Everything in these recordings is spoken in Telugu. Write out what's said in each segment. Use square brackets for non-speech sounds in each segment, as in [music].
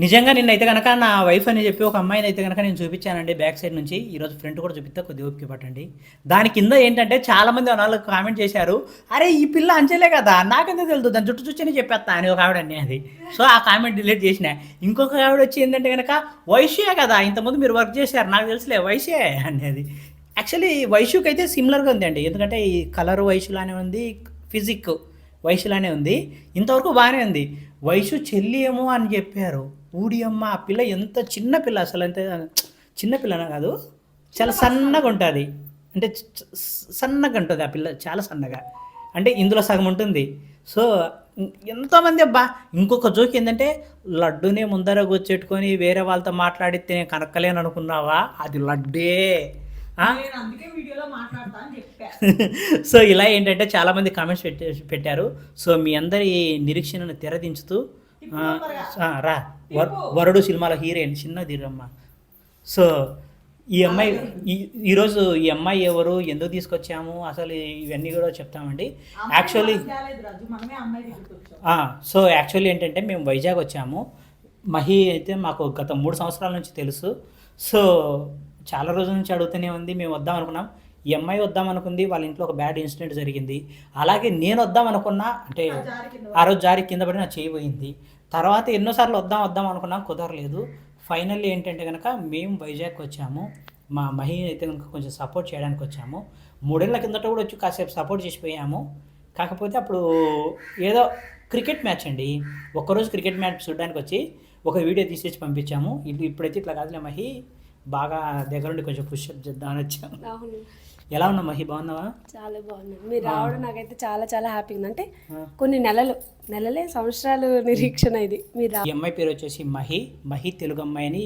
నిజంగా నిన్నైతే కనుక నా వైఫ్ అని చెప్పి ఒక అమ్మాయిని అయితే కనుక నేను చూపించానండి బ్యాక్ సైడ్ నుంచి. ఈరోజు ఫ్రంట్ కూడా చూపిస్తే కొద్ది ఓపిక పట్టండి. దాని కింద ఏంటంటే చాలామంది వాళ్ళు కామెంట్ చేశారు అరే ఈ పిల్ల అంచలే కదా నాకెందుకు తెలుసు దాని జుట్టు చూసి చెప్పేస్తా అని ఒక ఆవిడ అనేది సో ఆ కామెంట్ డిలీట్ చేసిన. ఇంకొక ఆవిడ వచ్చి ఏంటంటే కనుక వైశ్యే కదా ఇంతకుముందు మీరు వర్క్ చేశారు నాకు తెలుసులే వైశ్యే అనేది యాక్చువల్లీ వైశ్యుకి అయితే సిమిలర్గా ఉంది అండి ఎందుకంటే ఈ కలర్ వైశ్యులానే ఉంది ఫిజిక్ వైశ్యులానే ఉంది. ఇంతవరకు బాగానే ఉంది. వైశ్యు చెల్లి ఏమో అని చెప్పారు. ఊడి అమ్మ ఆ పిల్ల ఎంత చిన్న పిల్ల అసలు అంతే చిన్న పిల్లన కాదు చాలా సన్నగా ఉంటుంది. అంటే సన్నగా ఉంటుంది ఆ పిల్ల చాలా సన్నగా. అంటే ఇందులో సగం ఉంటుంది. సో ఎంతోమంది అబ్బా ఇంకొక జోక్ ఏంటంటే లడ్డునే ముందర కూర్చెట్టుకొని వేరే వాళ్ళతో మాట్లాడితే నేను కనక్కలేను అనుకున్నావా? అది లడ్డే. ఆ? నేను అందుకే వీడియోలో మాట్లాడతా అని చెప్పా. [laughs] సో ఇలా ఏంటంటే చాలామంది కామెంట్స్ పెట్టే పెట్టారు. సో మీ అందరి నిరీక్షణను తెరదించుతూ రా. వర్- వరుడు సినిమాలో హీరోయిన్ చిన్న దిరమ్మ సో ఈ అమ్మాయి ఈ- ఈరోజు ఈ అమ్మాయి ఎవరు ఎందుకు తీసుకొచ్చాము అసలు ఇవన్నీ కూడా చెప్తామండి. యాక్చువల్లీ సో యాక్చువల్లీ ఏంటంటే మేము వైజాగ్ వచ్చాము. మహి అయితే మాకు గత మూడు సంవత్సరాల నుంచి తెలుసు. సో చాలా రోజుల నుంచి అడుగుతూనే ఉంది మేము వద్దాం అనుకున్నాం. ఈ అమ్మాయి వద్దాం అనుకుంది వాళ్ళ ఇంట్లో ఒక బ్యాడ్ ఇన్సిడెంట్ జరిగింది. అలాగే నేను వద్దాం అనుకున్నా అంటే ఆ రోజు జారి కింద పడి నా చేయి పోయింది. తర్వాత ఎన్నోసార్లు వద్దాం వద్దాం అనుకున్నాం కుదరలేదు. ఫైనల్లీ ఏంటంటే కనుక మేము వైజాగ్ వచ్చాము. మా మహి అయితే కనుక కొంచెం సపోర్ట్ చేయడానికి వచ్చాము. మూడేళ్ళ కిందట కూడా వచ్చి కాసేపు సపోర్ట్ చేసిపోయాము కాకపోతే అప్పుడు ఏదో క్రికెట్ మ్యాచ్ అండి. ఒక్కరోజు క్రికెట్ మ్యాచ్ చూడడానికి వచ్చి ఒక వీడియో తీసేసి పంపించాము. ఇది ఇప్పుడైతే ఇట్లా కాదులే మహి బాగా దగ్గరుండి కొంచెం పుష్అప్ చేద్దామని వచ్చాము. ఎలా ఉన్నావు మహి? బాగున్నావా? చాలా బాగున్నాను మీరు రావడం నాకైతే చాలా చాలా హ్యాపీగా ఉంది. అంటే. కొన్ని నెలలు నెలలే సంవత్సరాలు నిరీక్షణ ఇది. మీరు ఈ అమ్మాయి పేరు వచ్చేసి మహి. మహి తెలుగు అమ్మాయి అని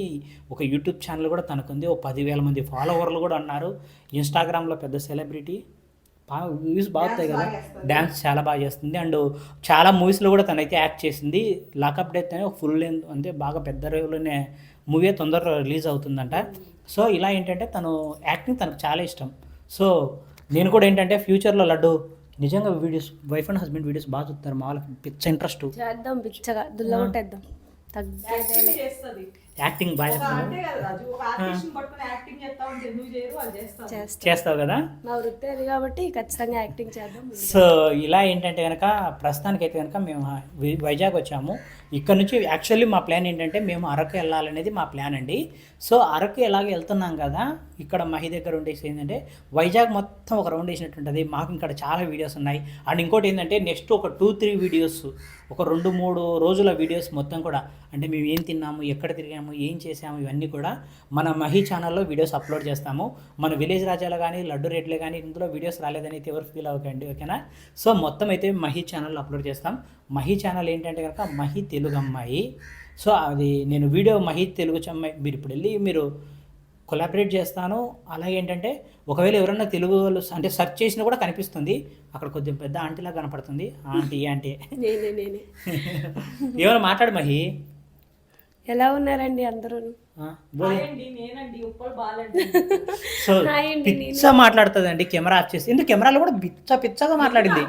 ఒక యూట్యూబ్ ఛానల్ కూడా తనకుంది. ఓ పదివేల మంది ఫాలోవర్లు కూడా ఉన్నారు ఇన్స్టాగ్రామ్లో పెద్ద సెలబ్రిటీ బాగా వ్యూస్ బాగుతాయి కదా డ్యాన్స్ చాలా బాగా చేస్తుంది. అండ్ చాలా మూవీస్లో కూడా తనైతే యాక్ట్ చేసింది. లాకప్ డెత్ అని ఒక ఫుల్ లెంత్ అంటే బాగా పెద్ద రేవులోనే మూవీ తొందరగా రిలీజ్ అవుతుందంట. సో ఇలా ఏంటంటే తను యాక్టింగ్ తనకు చాలా ఇష్టం. సో నేను కూడా ఏంటంటే ఫ్యూచర్లో లడ్డు నిజంగా videos wife and husband videos బాగా చూస్తారు మా వాళ్ళకి పిచ్చ ఇంట్రెస్ట్. చేద్దాం పిచ్చగా యాక్టింగ్ బాగా చేస్తావు కదా? మా వృత్తి అది కాబట్టి ఖచ్చితంగా యాక్టింగ్ చేద్దాం. సో ఇలా ఏంటంటే కనుక ప్రస్తుతానికైతే కనుక మేము వైజాగ్ వచ్చాము. ఇక్కడ నుంచి యాక్చువల్లీ మా ప్లాన్ ఏంటంటే మేము అరకు వెళ్ళాలనేది మా ప్లాన్ అండి. సో అరకు ఎలాగ వెళ్తున్నాం కదా ఇక్కడ మహి దగ్గర ఉండేసి ఏంటంటే వైజాగ్ మొత్తం ఒక రౌండ్ వేసినట్టు ఉంటుంది. మాకు ఇక్కడ చాలా వీడియోస్ ఉన్నాయి. అండ్ ఇంకోటి ఏంటంటే నెక్స్ట్ ఒక టూ త్రీ వీడియోస్ ఒక రెండు మూడు రోజుల వీడియోస్ మొత్తం కూడా అంటే మేము ఏం తిన్నాము ఎక్కడ తిరిగాము ఏం చేసాము ఇవన్నీ కూడా మన మహి ఛానల్లో వీడియోస్ అప్లోడ్ చేస్తాము. మన విలేజ్ రాజాలు కానీ లడ్డు రేట్లు కానీ ఇందులో వీడియోస్ రాలేదని అయితే ఎవరు ఫీల్ అవ్వకండి ఓకేనా సో మొత్తం అయితే మహి ఛానల్లో అప్లోడ్ చేస్తాం. మహి ఛానల్ ఏంటంటే కనుక మహి తెలుగు అమ్మాయి సో అది నేను వీడియో మహి తెలుగు అమ్మాయి మీరు ఇప్పుడు వెళ్ళి మీరు కొలాబరేట్ చేస్తాను. అలాగే ఏంటంటే ఒకవేళ ఎవరైనా తెలుగు వాళ్ళు అంటే సెర్చ్ చేసినా కూడా కనిపిస్తుంది. అక్కడ కొద్దిగా పెద్ద ఆంటీలా కనపడుతుంది. Aunty aunty. [laughs] ఏమైనా మాట్లాడు మహి. ఎలా ఉన్నారండి అందరూ? సో హాయ్ అండి, నేను- పిచ్చ మాట్లాడుతుంది అండి కెమెరా ఆఫ్ చేసి. ఎందుకు కెమెరాలో కూడా పిచ్చ పిచ్చగా మాట్లాడింది?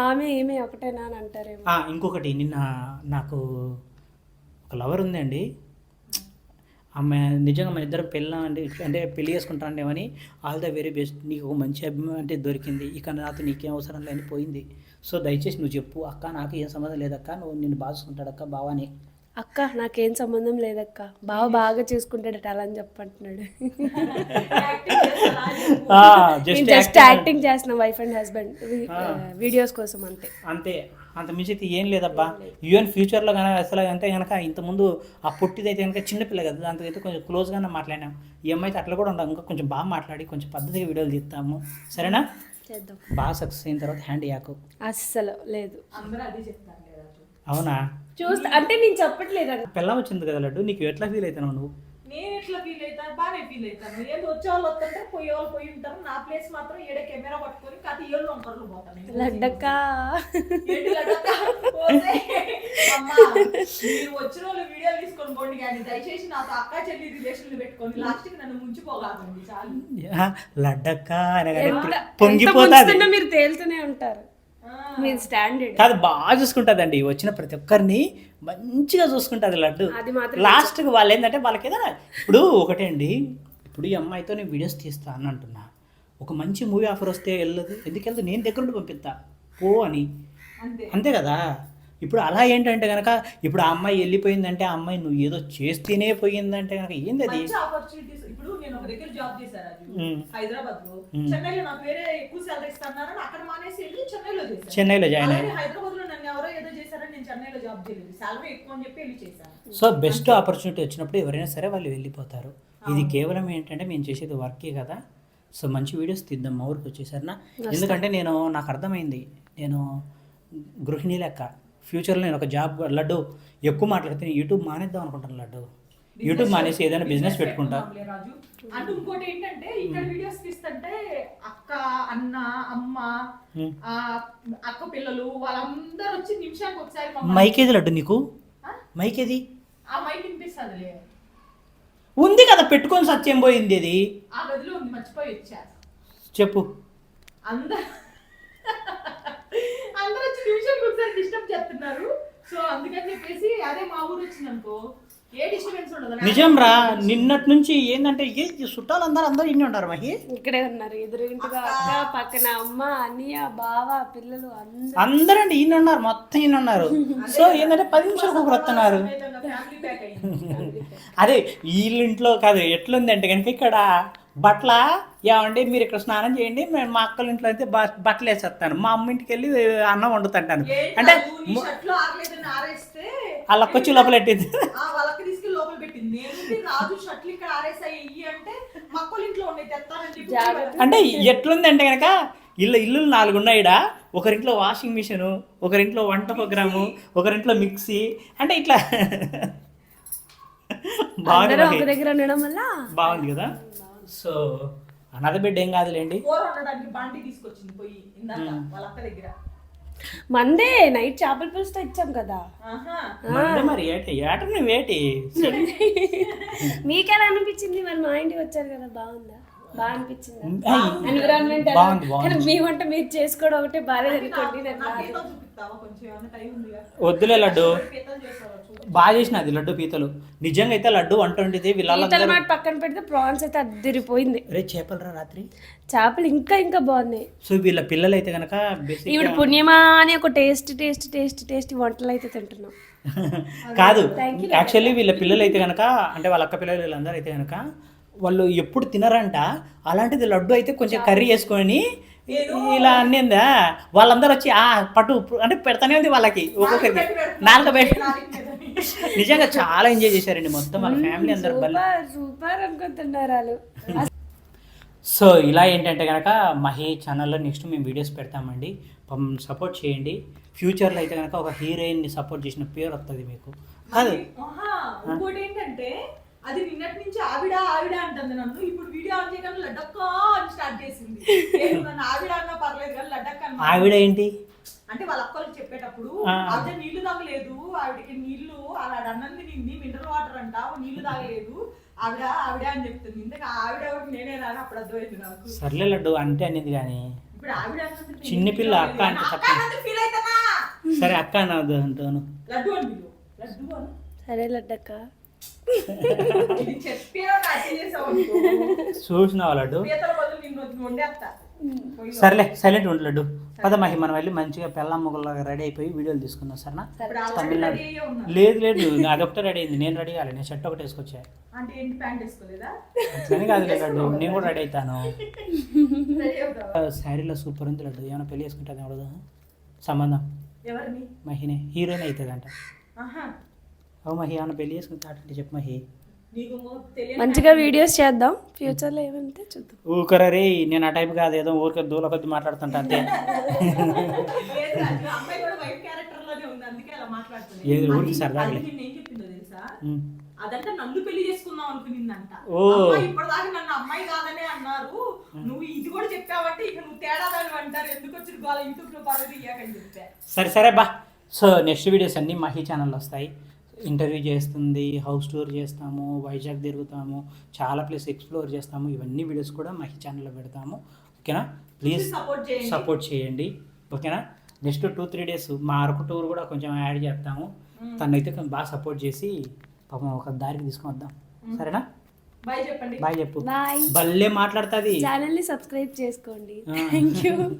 ఆమె ఏమే ఒకటేనా అని అంటారేమో. ఆ, ఇంకొకటి నిన్న నాకు ఒక లవర్ ఉందండి. ఆమె నిజంగా మన ఇద్దరం పెళ్ళి అండి అంటే పెళ్ళి చేసుకుంటానేమని ఆల్ ద వెరీ బెస్ట్ నీకు ఒక మంచి అభిమానం అంటే దొరికింది ఇక నాతో నీకేం అవసరం లేని పోయింది. సో దయచేసి నువ్వు చెప్పు అక్క నాకు ఏం సంబంధం లేదక్క నువ్వు నిన్ను బాగా చూసుకుంటాడక్క బావాని. అక్క నాకేం సంబంధం లేదక్క బావ బాగా చూసుకుంటాడట అలా అని చెప్పంటున్నాడు [laughs] యాక్టింగ్ చేస్తాను అని చెప్పు. జస్ట్ జస్ట్ యాక్టింగ్ చేసిన వైఫ్ అండ్ హస్బెండ్ వీడియోస్ కోసం అంతే. అంతే. అంత మించి ఏం లేదబ్బా. ఈవెన్ ఫ్యూచర్లో కనుక అసలు అంటే కనుక ఇంతకుముందు ఆ పుట్టిదైతే కనుక చిన్నపిల్ల కదా అయితే కొంచెం క్లోజ్గానే మాట్లాడినాం. ఈ అమ్మాయి అయితే అట్లా కూడా ఉండదు ఇంకా కొంచెం బాగా మాట్లాడి కొంచెం పద్ధతిగా వీడియోలు తీస్తాము. సరేనా? చేద్దాం. బాగా సక్సెస్ అయిన తర్వాత హ్యాండ్ యాకు. అస్సలు లేదు. అవునా? చూస్తా. అంటే నేను చెప్పట్లేదు పిల్ల వచ్చింది కదా లడ్డు నీకు ఎట్లా ఫీల్ అవుతున్నావు నువ్వు? నేను ఎట్లా ఫీల్ అవుతాను? బాగానే ఫీల్ అవుతాను. ఏంటి వచ్చే వాళ్ళు వస్తుంటారు పోయే వాళ్ళు పోయి ఉంటారు. నా ప్లేస్ మాత్రం ఏడే కెమెరా పట్టుకొని కథ ఏళ్ళు వంకర్లు పోతాను. లడ్డక్క. మీరు వచ్చిన వాళ్ళు వీడియో తీసుకొని పోండి కానీ దయచేసి నాతో అక్క చెల్లి రిలేషన్లు పెట్టుకొని లాస్ట్కి నన్ను ముంచిపోగాకండి చాలు. లడ్డక్క పొంగిపోతుంది. మీరు తేలుతూనే ఉంటారు. కాదు బాగా చూసుకుంటుందండి. వచ్చిన ప్రతి ఒక్కరిని మంచిగా చూసుకుంటుంది లడ్డు. లాస్ట్కి వాళ్ళు ఏంటంటే వాళ్ళకి ఏదైనా ఇప్పుడు ఒకటే అండి. ఇప్పుడు ఈ అమ్మాయితో నేను వీడియోస్ తీస్తా అని అంటున్నా. ఒక మంచి మూవీ ఆఫర్ వస్తే వెళ్ళదు. ఎందుకు వెళ్తుంది నేను దగ్గర నుండి పంపిస్తా. పో అని. అంతే. అంతే కదా? ఇప్పుడు అలా ఏంటంటే కనుక ఇప్పుడు ఆ అమ్మాయి వెళ్ళిపోయిందంటే ఆ అమ్మాయి నువ్వు ఏదో చేస్తేనే పోయిందంటే కనుక ఏంది అది? మంచి ఆపర్చునిటీస్ ఇప్పుడు నేను ఒక దగ్గర జాబ్ చేశాను. హైదరాబాద్లో. చెన్నైలో నాకు వేరే ఎక్కువ అక్కడ మానేసి వెళ్ళి చెన్నైలో చేశాను. చెన్నైలో జాయిన్ అయ్యి అలాగే హైదరాబాద్లో నన్ను ఎవరో ఏదో చేశారని నేను చెన్నైలో జాబ్ చేయలేదు. శాలరీ ఎక్కువ అని చెప్పి వెళ్ళి చేశాను. సో బెస్ట్ ఆపర్చునిటీ వచ్చినప్పుడు ఎవరైనా సరే వాళ్ళు వెళ్ళిపోతారు. ఇది కేవలం ఏంటంటే మేము చేసేది వర్కే కదా. సో మంచి వీడియోస్ తీద్దాం మా ఊరికి వచ్చేసరినా? ఎందుకంటే నేను నాకు అర్థమైంది. నేను గృహిణి లెక్క. ఫ్యూచర్లో నేను ఒక జాబ్ లడ్డు ఎక్కువ మాట్లాడితే నేను యూట్యూబ్ మానేద్దాం అనుకుంటాను లడ్డు. యూట్యూబ్ మానేసి ఏదైనా బిజినెస్ పెట్టుకుంటా. అండ్ ఇంకోటి ఏంటంటే ఇక్కడ వీడియోస్ తీస్తుంటే అక్క అన్న అమ్మ మ్మ్. ఆ అక్క పిల్లలు వాళ్ళందరూ వచ్చి నిమిషానికి ఒకసారి మైక్ ఏది లడ్డు నీకు? మైక్ ఏది? ఆ మైక్ వినిపిస్తుందిలే. ఉంది కదా పెట్టుకొని సత్యం పోయింది అది ఆ గదిలో ఉంది మర్చిపోయి వచ్చా. చెప్పు. అందరూ వచ్చి నిమిషానికి ఒకసారి డిస్టర్బ్ చేస్తున్నారు సో అందుకని చెప్పేసి అదే మా ఊరు వచ్చింది అనుకో ఏ డిస్టర్బెన్స్ ఉండదు. నిజం రా నిన్నటి నుంచి ఏంటంటే ఏ ఈ చుట్టాలందరూ అందరూ ఇన్ని ఉంటారు మహి? ఇక్కడే ఉన్నారు ఎదురింటిగా అక్క పక్కన అమ్మ అన్నయ్య బావ పిల్లలు అందరూ. అందరండి ఈయన ఉన్నారు మొత్తం ఈయన ఉన్నారు. [laughs] సో ఏంటంటే పది నిమిషాలకు ఒకరు వస్తున్నారు. [laughs] అదే వీళ్ళ ఇంట్లో కాదు ఎట్లుంది అంటే కనుక ఇక్కడ బట్టల ఏమండి మీరు ఇక్కడ స్నానం చేయండి మేము మా అక్కల ఇంట్లో అయితే బ- బట్టలు వేసేస్తాను. మా అమ్మ ఇంటికి వెళ్ళి అన్నం వండుతుంటాను. అంటే వాళ్ళకి వచ్చి లోపల పెట్టింది. ఆ వాళ్ళకి తీసుకెళ్ళి లోపల పెట్టింది. నేను రాజు షర్ట్లు ఇక్కడ ఆరేసాయి ఇయ్యి అంటే మక్కల ఇంట్లో ఉన్నాయి తెస్తానంటే జాగ్రత్త. అంటే ఎట్లుంది అంటే కనుక ఇల్లు ఇల్లు నాలుగు ఉన్నాయి ఈడ ఒకరింట్లో వాషింగ్ మిషన్ ఒకరింట్లో వంట ప్రోగ్రాము ఒకరింట్లో మిక్సీ. అంటే ఇట్లా బాగుంది కదా? సో అనాథ బిడ్డ ఏం కాదులేండి. కూర వండడానికి బండి తీసుకొచ్చింది పోయి ఇందాక వాళ్ళ అక్క దగ్గర. మందే నైట్ చేపల పులుసు ఇచ్చాం కదా. ఆహా. మరి ఏటి? ఏట నువ్వు ఏటి? మీకెలా అనిపించింది మరి మా ఇంటికి వచ్చారు కదా బాగుందా? బాగా అనిపించిందా? ఎన్విరాన్మెంట్ బాగుంది, బాగుంది. మీ వంట మీరు చేసుకోవడం ఒకటే బాగాలేదు అనుకోండి నాకు నా రాదు. వద్దులే లడ్డు. బాగా చేసిన అది లడ్డు పీతలు. నిజంగా అయితే లడ్డు వంట వండితే పీతల వీళ్ళందరూ మాట పక్కన పెడితే ప్రాన్స్ అయితే అద్దరిపోయింది. రే చేపలరా రాత్రి? చేపలు ఇంకా ఇంకా బాగున్నాయి. సో వీళ్ళ పిల్లలు అయితే కనుక బేసిక్ ఈవిడ పుణ్యమా అని ఒక టేస్ట్ టేస్ట్ టేస్ట్ టేస్ట్ వంటలు అయితే తింటున్నాం. [laughs] కాదు యాక్చువల్లీ వీళ్ళ పిల్లలు అయితే కనుక అంటే వాళ్ళ అక్క పిల్లలు వీళ్ళందరూ అయితే కనుక వాళ్ళు ఎప్పుడు తినరంట అలాంటిది లడ్డు అయితే కొంచెం కర్రీ వేసుకొని ఇలా అన్నిందా? వాళ్ళందరూ వచ్చి ఆ పట్టు అంటే పెడతానే ఉంది వాళ్ళకి ఒక్కొక్కరికి. నాలుగు బయట నిజంగా చాలా ఎంజాయ్ చేశారండి మొత్తం వాళ్ళ ఫ్యామిలీ అందరు సూపర్ అనుకుంటున్నారు సో ఇలా ఏంటంటే కనుక మహి ఛానల్లో నెక్స్ట్ మేము వీడియోస్ పెడతామండి. సపోర్ట్ చేయండి. ఫ్యూచర్లో అయితే కనుక ఒక హీరోయిన్ని సపోర్ట్ చేసిన పేరు వస్తుంది మీకు. ఇంకోటి ఏంటంటే అది నిన్నటి నుంచి ఆవిడ ఆవిడ అంటుంది నన్ను. ఇప్పుడు వీడియో ఆన్ చేయగానే లడ్డక్క అని స్టార్ట్ చేసింది. [laughs] నేను నన్ను ఆవిడ అన్నా పర్లేదు కానీ లడ్డక్క అన్నా ఆవిడ ఏంటి? అంటే వాళ్ళ అక్కలకు చెప్పేటప్పుడు. ఆవిడ నీళ్ళు తాగలేదు. ఆవిడకి నీళ్ళు ఆవిడ అన్నంది నింది మినరల్ వాటర్ అంట. నీళ్ళు తాగలేదు. ఆవిడ ఆవిడ అని చెప్తుంది. ఇంతకు ఆవిడ నేనే రాని. అప్పుడు అర్థమైంది నాకు. సర్లే లడ్డు అంటే అనేది కానీ. ఇప్పుడు ఆవిడ అక్క అంటే అవుతానా? సరే అక్క అన్నది అంటాను. లడ్డు అని. లడ్డు అని. సరే లడ్డక్క. చూసినావా లడ్డు. సరేలే సైలెంట్ ఉండు లడ్డు. పద మహి మనం వెళ్ళి మంచిగా పెళ్ళ మొగల్లాగా రెడీ అయిపోయి వీడియోలు తీసుకుందాం సరేనా? తమిళనాడు. లేదు లేదు అదొకటే రెడీ అయింది నేను రెడీ కాలే నేను షర్ట్ ఒకటి వేసుకొచ్చా. అంటే ఏంటి ప్యాంట్ వేసుకోలేదా? అట్లని కాదు లడ్డు నేను కూడా రెడీ అవుతాను. శారీలో సూపర్ ఉంది లడ్డు ఏమైనా పెళ్ళి చేసుకుంటుంది ఎవడదు సంబంధం? మహినే హీరోయిన్ అవుతుందంట. ఆహా. ఓ మహి ఏమైనా పెళ్ళి చెప్పు మహి. నీకు మొ- తెలియని మంచిగా వీడియోస్ చేద్దాం. ఫ్యూచర్లో ఏమంటే చూద్దాం. ఊకరా రే నేను ఆ టైప్ కాదు ఏదో ఊరికే దూల కొద్ది మాట్లాడుతుంటా అంతే. ఏది ఊరికి సరదాలే. అదంటే నన్ను పెళ్ళి చేసుకుందాం అనుకునిందంట. ఓ. అమ్మాయి ఇప్పటిదాకా నన్ను అమ్మాయి కాదనే అన్నారు. నువ్వు ఇది కూడా చెప్పావంటే ఇక నువ్వు తేడా దాని అంటారు. ఎందుకు వచ్చి గోల యూట్యూబ్లో పరది ఇయ్యాకని చెప్పా. సరే సరే బా. సో నెక్స్ట్ వీడియోస్ అన్నీ మహి ఛానల్లో వస్తాయి. ఇంటర్వ్యూ చేస్తుంది హౌస్ టూర్ చేస్తాము వైజాగ్ తిరుగుతాము చాలా ప్లేస్ ఎక్స్ప్లోర్ చేస్తాము. ఇవన్నీ వీడియోస్ కూడా మహి ఛానల్లో పెడతాము. ఓకేనా? ప్లీజ్ సపోర్ట్ చేయండి. సపోర్ట్ చేయండి. ఓకేనా? నెక్స్ట్ టూ త్రీ డేస్ మా అరకు టూర్ కూడా కొంచెం యాడ్ చేస్తాము. తనైతే కొంచెం బాగా సపోర్ట్ చేసి పాపం ఒక దారికి తీసుకొని వద్దాం. సరేనా? బాయ్ చెప్పండి. బాయ్ చెప్పు. బాయ్. భలే మాట్లాడుతుంది. ఛానల్ని సబ్స్క్రైబ్ చేసుకోండి. Thank you